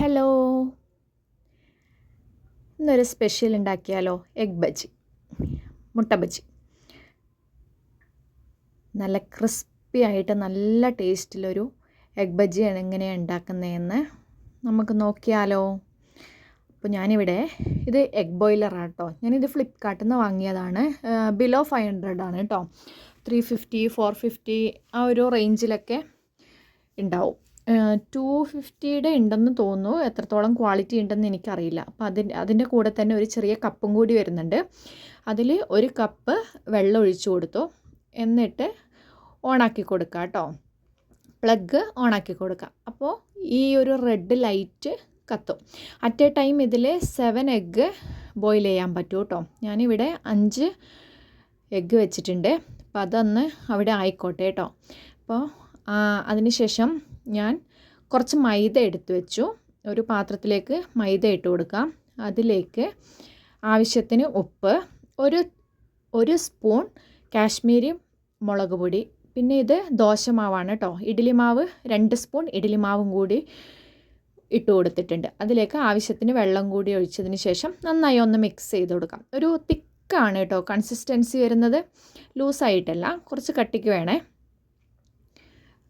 Hello ഇന്നൊരു special ഉണ്ടാക്കിയാലോ? Egg bajji മുട്ട ബജി നല്ല ക്രിസ്പി ആയിട്ട് നല്ല ടേസ്റ്റിലൊരു എഗ് ബജിയാണ് എങ്ങനെയാണ് ഉണ്ടാക്കുന്നതെന്ന് നമുക്ക് നോക്കിയാലോ. അപ്പോൾ ഞാനിവിടെ ഇത് എഗ് ബോയിലറാണ് കേട്ടോ ഞാനിത് ഫ്ലിപ്കാർട്ടിൽ നിന്ന് വാങ്ങിയതാണ്. ബിലോ ഫൈവ് ഹൺഡ്രഡ് ആണ് കേട്ടോ ത്രീ ഫിഫ്റ്റി ഫോർ ഫിഫ്റ്റി ആ ഒരു റേഞ്ചിലൊക്കെ ഉണ്ടാവും. ടു ഫിഫ്റ്റിയുടെ ഉണ്ടെന്ന് തോന്നുന്നു. എത്രത്തോളം ക്വാളിറ്റി ഉണ്ടെന്ന് എനിക്കറിയില്ല. അപ്പോൾ അതിന്റെ അതിന്റെ കൂടെ തന്നെ ഒരു ചെറിയ കപ്പും കൂടി വരുന്നുണ്ട്. അതിൽ ഒരു കപ്പ് വെള്ളം ഒഴിച്ചു കൊടുത്തു. എന്നിട്ട് ഓണാക്കി കൊടുക്കുക കേട്ടോ പ്ലഗ് ഓണാക്കി കൊടുക്കുക അപ്പോൾ ഈ ഒരു റെഡ് ലൈറ്റ് കത്തും. അറ്റ് എ ടൈം ഇതിൽ സെവൻ എഗ്ഗ് ബോയിൽ ചെയ്യാൻ പറ്റും കേട്ടോ ഞാനിവിടെ അഞ്ച് എഗ്ഗ് വെച്ചിട്ടുണ്ട്. അപ്പോൾ അതൊന്ന് അവിടെ ആയിക്കോട്ടെ കേട്ടോ അപ്പോൾ അതിനുശേഷം ഞാൻ കുറച്ച് മൈദ എടുത്തു വെച്ചു. ഒരു പാത്രത്തിലേക്ക് മൈദ ഇട്ട് കൊടുക്കാം. അതിലേക്ക് ആവശ്യത്തിന് ഉപ്പ് ഒരു ഒരു സ്പൂൺ കാശ്മീരി മുളക് പൊടി. പിന്നെ ഇത് ദോശമാവാണ് കേട്ടോ ഇഡ്ഡലി മാവ് രണ്ട് സ്പൂൺ ഇഡ്ഡലി മാവും കൂടി ഇട്ട് കൊടുത്തിട്ടുണ്ട്. അതിലേക്ക് ആവശ്യത്തിന് വെള്ളം കൂടി ഒഴിച്ചതിന് ശേഷം നന്നായി ഒന്ന് മിക്സ് ചെയ്ത് കൊടുക്കാം. ഒരു തിക്കാണ് കേട്ടോ കൺസിസ്റ്റൻസി വരുന്നത്. ലൂസായിട്ടല്ല കുറച്ച് കട്ടിക്ക് വേണേ.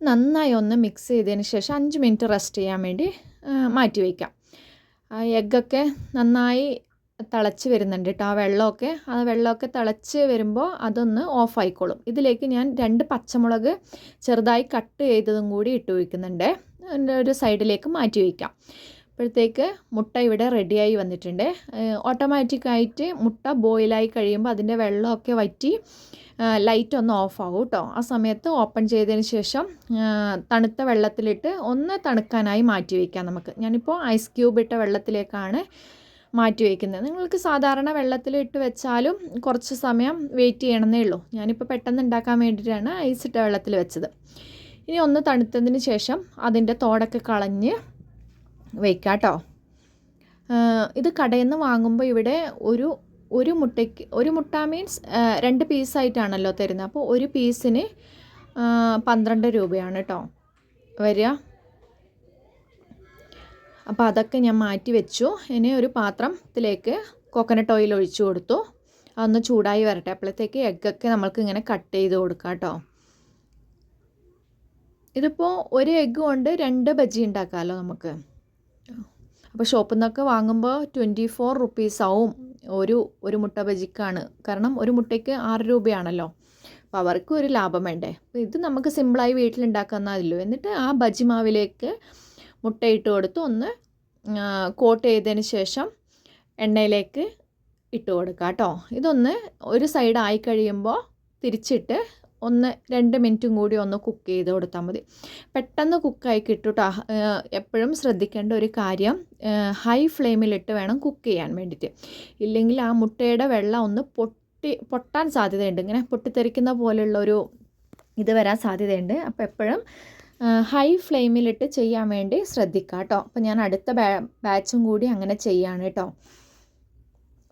നന്നായി ഒന്ന് മിക്സ് ചെയ്തതിന് ശേഷം അഞ്ച് മിനിറ്റ് റെസ്റ്റ് ചെയ്യാൻ വേണ്ടി മാറ്റി വയ്ക്കാം എഗ്ഗൊക്കെ നന്നായി തിളച്ച് വരുന്നുണ്ട് കേട്ടോ ആ വെള്ളമൊക്കെ ആ വെള്ളമൊക്കെ തിളച്ച് വരുമ്പോൾ അതൊന്ന് ഓഫ് ആയിക്കോളും. ഇതിലേക്ക് ഞാൻ രണ്ട് പച്ചമുളക് ചെറുതായി കട്ട് ചെയ്തതും കൂടി ഇട്ട് വയ്ക്കുന്നുണ്ട് ഒരു സൈഡിലേക്ക് മാറ്റി വയ്ക്കാം അപ്പോഴത്തേക്ക് മുട്ട ഇവിടെ റെഡിയായി വന്നിട്ടുണ്ട്. ഓട്ടോമാറ്റിക്കായിട്ട് മുട്ട ബോയിലായി കഴിയുമ്പോൾ അതിന്റെ വെള്ളമൊക്കെ വറ്റി ലൈറ്റ് ഒന്ന് ഓഫ് ആവും കേട്ടോ ആ സമയത്ത് ഓപ്പൺ ചെയ്തതിന് ശേഷം തണുത്ത വെള്ളത്തിലിട്ട് ഒന്ന് തണുക്കാനായി മാറ്റി വയ്ക്കാം നമുക്ക്. ഞാനിപ്പോൾ ഐസ് ക്യൂബ് ഇട്ട വെള്ളത്തിലേക്കാണ് മാറ്റി വയ്ക്കുന്നത് നിങ്ങൾക്ക് സാധാരണ വെള്ളത്തിലിട്ട് വെച്ചാലും കുറച്ച് സമയം വെയിറ്റ് ചെയ്യണമെന്നേ ഉള്ളൂ. ഞാനിപ്പോൾ പെട്ടെന്ന് ഉണ്ടാക്കാൻ വേണ്ടിയിട്ടാണ് ഐസ് ഇട്ട വെള്ളത്തിൽ വെച്ചത്. ഇനി ഒന്ന് തണുത്തതിന് ശേഷം അതിന്റെ തോടൊക്കെ കളഞ്ഞ് വയ്ക്കാം കേട്ടോ ഇത് കടയിൽ നിന്ന് വാങ്ങുമ്പോൾ ഇവിടെ ഒരു ഒരു മുട്ടയ്ക്ക് ഒരു മുട്ട മീൻസ് രണ്ട് പീസായിട്ടാണല്ലോ തരുന്നത്. അപ്പോൾ ഒരു പീസിന് പന്ത്രണ്ട് രൂപയാണ് കേട്ടോ വരിക. അപ്പോൾ അതൊക്കെ ഞാൻ മാറ്റി വെച്ചു. ഇനി ഒരു പാത്രത്തിലേക്ക് കോക്കനട്ട് ഓയിൽ ഒഴിച്ചു കൊടുത്തു. അതൊന്ന് ചൂടായി വരട്ടെ. അപ്പോഴത്തേക്ക് എഗ്ഗൊക്കെ നമ്മൾക്ക് ഇങ്ങനെ കട്ട് ചെയ്ത് കൊടുക്കാം കേട്ടോ ഇതിപ്പോൾ ഒരു എഗ്ഗ് കൊണ്ട് രണ്ട് ബജി ഉണ്ടാക്കാമല്ലോ നമുക്ക്. അപ്പോൾ ഷോപ്പിൽ നിന്നൊക്കെ വാങ്ങുമ്പോൾ ട്വന്റി ഫോർ റുപ്പീസ് ആവും ഒരു ഒരു മുട്ട ബജിക്കാണ്. കാരണം ഒരു മുട്ടയ്ക്ക് ആറ് രൂപയാണല്ലോ. അപ്പോൾ അവർക്ക് ഒരു ലാഭം വേണ്ടേ. അപ്പോൾ ഇത് നമുക്ക് സിമ്പിളായി വീട്ടിലുണ്ടാക്കാവുന്നതല്ലോ എന്നിട്ട് ആ ബജി മാവിലേക്ക് മുട്ടയിട്ട് കൊടുത്ത് ഒന്ന് കോട്ട് ചെയ്തതിന് ശേഷം എണ്ണയിലേക്ക് ഇട്ട് കൊടുക്കുക കേട്ടോ ഇതൊന്ന് ഒരു സൈഡ് ആയി കഴിയുമ്പോൾ തിരിച്ചിട്ട് ഒന്ന് രണ്ട് മിനിറ്റും കൂടി ഒന്ന് കുക്ക് ചെയ്ത് കൊടുത്താൽ മതി. പെട്ടെന്ന് കുക്കായി കിട്ടുട്ടോ. എപ്പോഴും ശ്രദ്ധിക്കേണ്ട ഒരു കാര്യം ഹൈ ഫ്ലെയിമിലിട്ട് വേണം കുക്ക് ചെയ്യാൻ വേണ്ടിയിട്ട് ഇല്ലെങ്കിൽ ആ മുട്ടയുടെ വെള്ളം ഒന്ന് പൊട്ടി പൊട്ടാൻ സാധ്യതയുണ്ട്. ഇങ്ങനെ പൊട്ടിത്തെറിക്കുന്ന പോലെയുള്ള ഒരു ഇത് വരാൻ സാധ്യതയുണ്ട്. അപ്പോൾ എപ്പോഴും ഹൈ ഫ്ലെയിമിലിട്ട് ചെയ്യാൻ വേണ്ടി ശ്രദ്ധിക്കുക കേട്ടോ അപ്പോൾ ഞാൻ അടുത്ത ബാച്ചും കൂടി അങ്ങനെ ചെയ്യാണ് കേട്ടോ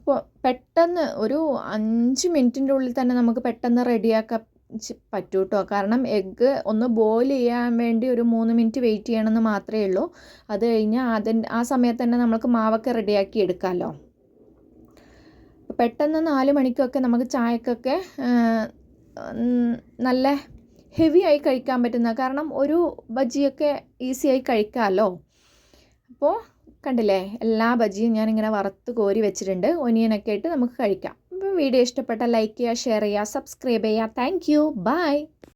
അപ്പോൾ പെട്ടെന്ന് ഒരു അഞ്ച് മിനിറ്റിന്റെ ഉള്ളിൽ തന്നെ നമുക്ക് പെട്ടെന്ന് റെഡിയാക്കാൻ പറ്റൂ കേട്ടോ കാരണം എഗ്ഗ് ഒന്ന് ബോയിൽ ചെയ്യാൻ വേണ്ടി ഒരു മൂന്ന് മിനിറ്റ് വെയിറ്റ് ചെയ്യണമെന്ന് മാത്രമേ ഉള്ളൂ. അത് കഴിഞ്ഞാൽ അതിന് ആ സമയത്ത് തന്നെ നമുക്ക് മാവൊക്കെ റെഡിയാക്കി എടുക്കാമല്ലോ പെട്ടെന്ന് നാല് മണിക്കൊക്കെ നമുക്ക് ചായക്കൊക്കെ നല്ല ഹെവി ആയി കഴിക്കാൻ പറ്റുന്ന കാരണം ഒരു ബജിയൊക്കെ ഈസിയായി കഴിക്കാമല്ലോ അപ്പോൾ കണ്ടില്ലേ എല്ലാ ബജിയും ഞാനിങ്ങനെ വറുത്ത് കോരി വെച്ചിട്ടുണ്ട്. ഒനിയനൊക്കെ ആയിട്ട് നമുക്ക് കഴിക്കാം. അപ്പോൾ വീഡിയോ ഇഷ്ടപ്പെട്ട ലൈക്ക് ചെയ്യുക ഷെയർ ചെയ്യുക സബ്സ്ക്രൈബ് ചെയ്യുക താങ്ക് യു ബൈ